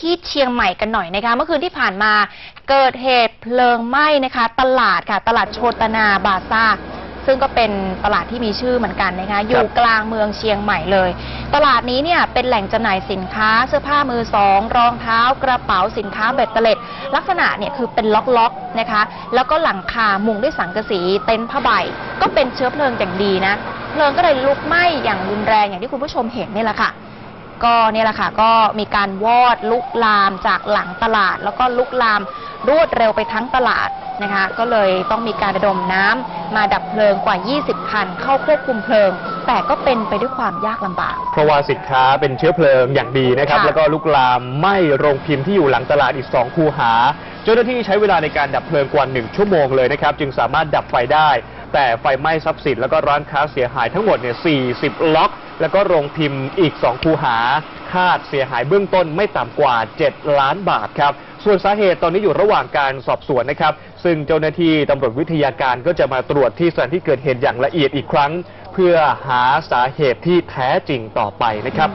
ที่เชียงใหม่กันหน่อยนะคะ เมื่อคืนที่ผ่านมาเกิดเหตุเพลิงไหม้นะคะ ตลาดค่ะ ตลาดโชตนาบาซ่า ซึ่งก็เป็นตลาดที่มีชื่อเหมือนกันนะคะ อยู่กลางเมืองเชียงใหม่เลย ตลาดนี้เนี่ยเป็นแหล่งจำหน่ายสินค้า เสื้อผ้ามือสองรองเท้ากระเป๋าสินค้าเบ็ดเตล็ด ลักษณะเนี่ยคือเป็นล็อกๆนะคะ แล้วก็หลังคามุงด้วยสังกะสีเต็นท์ผ้าใบ ก็เป็นเชื้อเพลิงอย่างดีนะเพลิงก็เลยลุกไหม้อย่างรุนแรงอย่างที่คุณผู้ชมเห็นนี่แหละค่ะ ก็เนี่ยแหละค่ะก็มีการวอดลุกลามจากหลังตลาด แล้วก็ลุกลามรวดเร็วไปทั้งตลาดนะคะ ก็เลยต้องมีการระดมน้ำมาดับเพลิงกว่า 20 คัน เข้าควบคุมเพลิง แต่ก็เป็นไปด้วยความยากลำบาก เพราะว่าสินค้าเป็นเชื้อเพลิงอย่างดีนะครับค่ะแล้วก็ลุกลามไหม้โรงพิมพ์ที่อยู่หลังตลาดอีก 2 คูหา เจ้าหน้าที่ใช้เวลาในการดับเพลิงกว่า 1 ชั่วโมงเลยนะครับ จึงสามารถดับไฟได้ แต่ไฟไหม้ทรัพย์สินแล้วก็ร้านค้าเสียหายทั้งหมดเนี่ย40 ล็อก แล้วก็โรงพิมพ์อีก 2 คูหา คาดเสียหายเบื้องต้นไม่ต่ำกว่า 7 ล้านบาทครับ ส่วนสาเหตุตอนนี้อยู่ระหว่างการสอบสวนนะครับ ซึ่งเจ้าหน้าที่ตำรวจวิทยาการก็จะมาตรวจที่สถานที่เกิดเหตุอย่างละเอียดอีกครั้ง เพื่อหาสาเหตุที่แท้จริงต่อไปนะครับ